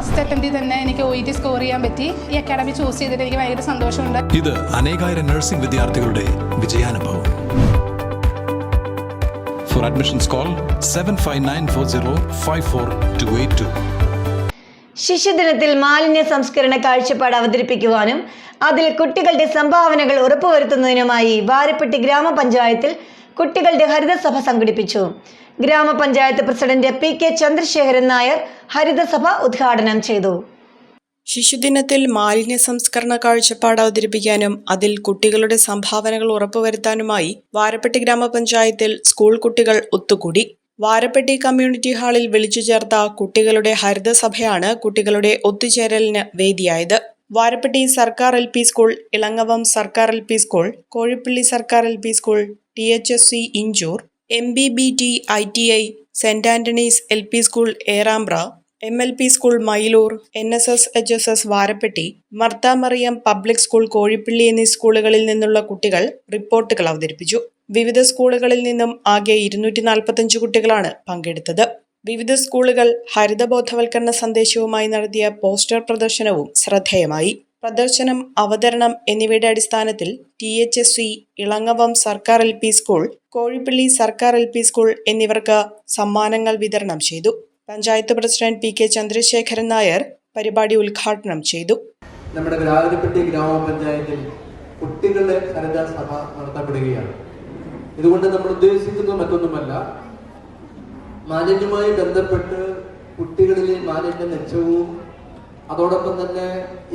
First അറ്റംപ്റ്റിൽ തന്നെ എനിക്ക് O E T score ചെയ്യാൻ പറ്റി. ഈ അക്കാഡമി ചൂസ് ചെയ്തിട്ട് എനിക്ക് ഭയങ്കര സന്തോഷമുണ്ട്. ഇത് അനേകായിരം നഴ്സിംഗ് വിദ്യാർത്ഥികളുടെ വിജയാനുഭവം. For admissions call seven five nine four zero five four two eight two ശിശുദിനത്തിൽ മാലിന്യ സംസ്കരണ കാഴ്ചപ്പാട് അവതരിപ്പിക്കുവാനും അതിൽ കുട്ടികളുടെ സംഭാവനകൾ ഉറപ്പുവരുത്തുന്നതിനുമായി വാരപ്പെട്ടി ഗ്രാമപഞ്ചായത്തിൽ കുട്ടികളുടെ ഹരിതസഭ സംഘടിപ്പിച്ചു. ഗ്രാമപഞ്ചായത്ത് president P K Chandrasekharan Nair ഹരിതസഭ ഉദ്ഘാടനം ചെയ്തു. ശിശുദിനത്തിൽ മാലിന്യ സംസ്കരണ കാഴ്ചപ്പാട് അവതരിപ്പിക്കാനും അതിൽ കുട്ടികളുടെ സംഭാവനകൾ ഉറപ്പുവരുത്താനുമായി വാരപ്പെട്ടി ഗ്രാമപഞ്ചായത്തിൽ സ്കൂൾ കുട്ടികൾ ഒത്തുകൂടി. വാരപ്പെട്ടി കമ്മ്യൂണിറ്റി ഹാളിൽ വിളിച്ചു ചേർത്ത കുട്ടികളുടെ ഹരിതസഭയാണ് കുട്ടികളുടെ ഒത്തുചേരലിന് വേദിയായത്. വാരപ്പെട്ടി സർക്കാർ എൽ പി സ്കൂൾ ഇളങ്ങവം സർക്കാർ എൽ പി സ്കൂൾ കോഴിപ്പള്ളി സർക്കാർ L P school T H S C Inchoor M B B T I T I saint Antony's L P school Erambra M L P school Mayiloor N S S H S S Varappetty Marthamariam public school Kozhippally എന്നീ സ്കൂളുകളിൽ നിന്നുള്ള കുട്ടികൾ റിപ്പോർട്ടുകൾ അവതരിപ്പിച്ചു. വിവിധ സ്കൂളുകളിൽ നിന്നും ആകെ ഇരുന്നൂറ്റി നാൽപ്പത്തഞ്ച് കുട്ടികളാണ് പങ്കെടുത്തത്. വിവിധ സ്കൂളുകൾ ഹരിതബോധവൽക്കരണ സന്ദേശവുമായി നടത്തിയ പോസ്റ്റർ പ്രദർശനവും ശ്രദ്ധേയമായി. പ്രദർശനം അവതരണം എന്നിവയുടെ അടിസ്ഥാനത്തിൽ T H S C Elangavam സർക്കാർ എൽ പി സ്കൂൾ കോഴിപ്പള്ളി സർക്കാർ എൽ പി സ്കൂൾ എന്നിവർക്ക് സമ്മാനങ്ങൾ വിതരണം ചെയ്തു. Panchayat president P K Chandrasekharan Nair പരിപാടി ഉദ്ഘാടനം ചെയ്തു. നമ്മുടെ ഗ്രാമപഞ്ചായത്തിൽ കുട്ടികളുടെ ഹരിതസഭ നടത്തപ്പെടുകയാണ്. ഇതുകൊണ്ട് നമ്മൾ ഉദ്ദേശിക്കുന്നത് മറ്റൊന്നുമല്ല. മാലിന്യവുമായി ബന്ധപ്പെട്ട് കുട്ടികളിലെ മാലിന്യ മെച്ചവും അതോടൊപ്പം തന്നെ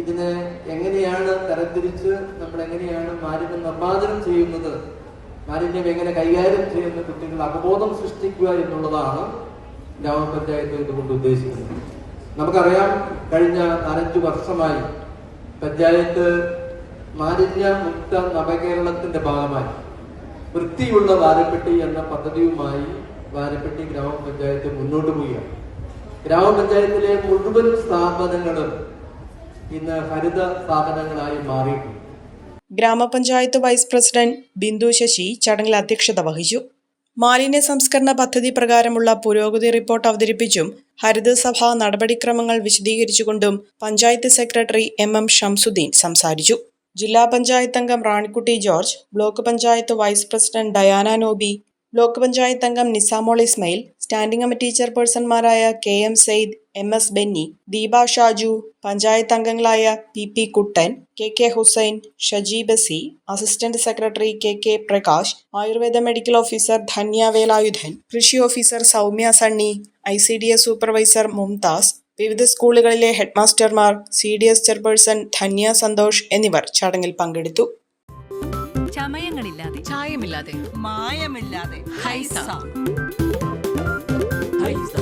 ഇതിനെ എങ്ങനെയാണ് തരംതിരിച്ച് നമ്മൾ എങ്ങനെയാണ് മാലിന്യം നിർമ്മാർജനം ചെയ്യുന്നത് മാലിന്യം എങ്ങനെ കൈകാര്യം ചെയ്യുന്ന കുട്ടികൾ അവബോധം സൃഷ്ടിക്കുക എന്നുള്ളതാണ് ഗ്രാമപഞ്ചായത്ത് ഇതുകൊണ്ട് ഉദ്ദേശിക്കുന്നത്. നമുക്കറിയാം കഴിഞ്ഞ നാലഞ്ചു വർഷമായി പഞ്ചായത്ത് മാലിന്യ മുക്ത നവകേരളത്തിന്റെ ഭാഗമായി വൃത്തിയുള്ള വാരപ്പെട്ടി എന്ന പദ്ധതിയുമായി വാരപ്പെട്ടി ഗ്രാമപഞ്ചായത്ത് മുന്നോട്ട് പോവുകയാണ്. ഗ്രാമപഞ്ചായത്തിലെ മുഴുവൻ സ്ഥാപനങ്ങളും ഇന്ന് ഹരിത സ്ഥാപനങ്ങളായി മാറിയിട്ടുണ്ട്. ഗ്രാമപഞ്ചായത്ത് വൈസ് പ്രസിഡന്റ് ബിന്ദു ശശി ചടങ്ങിൽ അധ്യക്ഷത വഹിച്ചു. മാലിന്യ സംസ്കരണ പദ്ധതി പ്രകാരമുള്ള പുരോഗതി റിപ്പോർട്ട് അവതരിപ്പിച്ചും ഹരിതസഭ നടപടിക്രമങ്ങൾ വിശദീകരിച്ചുകൊണ്ടും panchayat secretary M M Shamsuddin സംസാരിച്ചു. ജില്ലാ പഞ്ചായത്ത് അംഗം Ranikutty George block panchayat vice president Diana Noby block panchayat അംഗം Nisamol Ismail standing committee ചെയർപേഴ്സൺമാരായ K M Sayed M S Benny Deepa Shaju panchayat അംഗങ്ങളായ P P Kuttan K K Hussain Shaji Basi assistant secretary K K Prakash Ayurveda medical officer Dhanya Velayudhan കൃഷി officer Soumya Sunny I C D S supervisor Mumtaz വിവിധ സ്കൂളുകളിലെ ഹെഡ്മാസ്റ്റർമാർ C D S chairperson Dhanya Santhosh എന്നിവർ ചടങ്ങിൽ പങ്കെടുത്തു. ചായമില്ലാതെ മായമില്ലാതെ. ഹൈസ. ഹൈസ.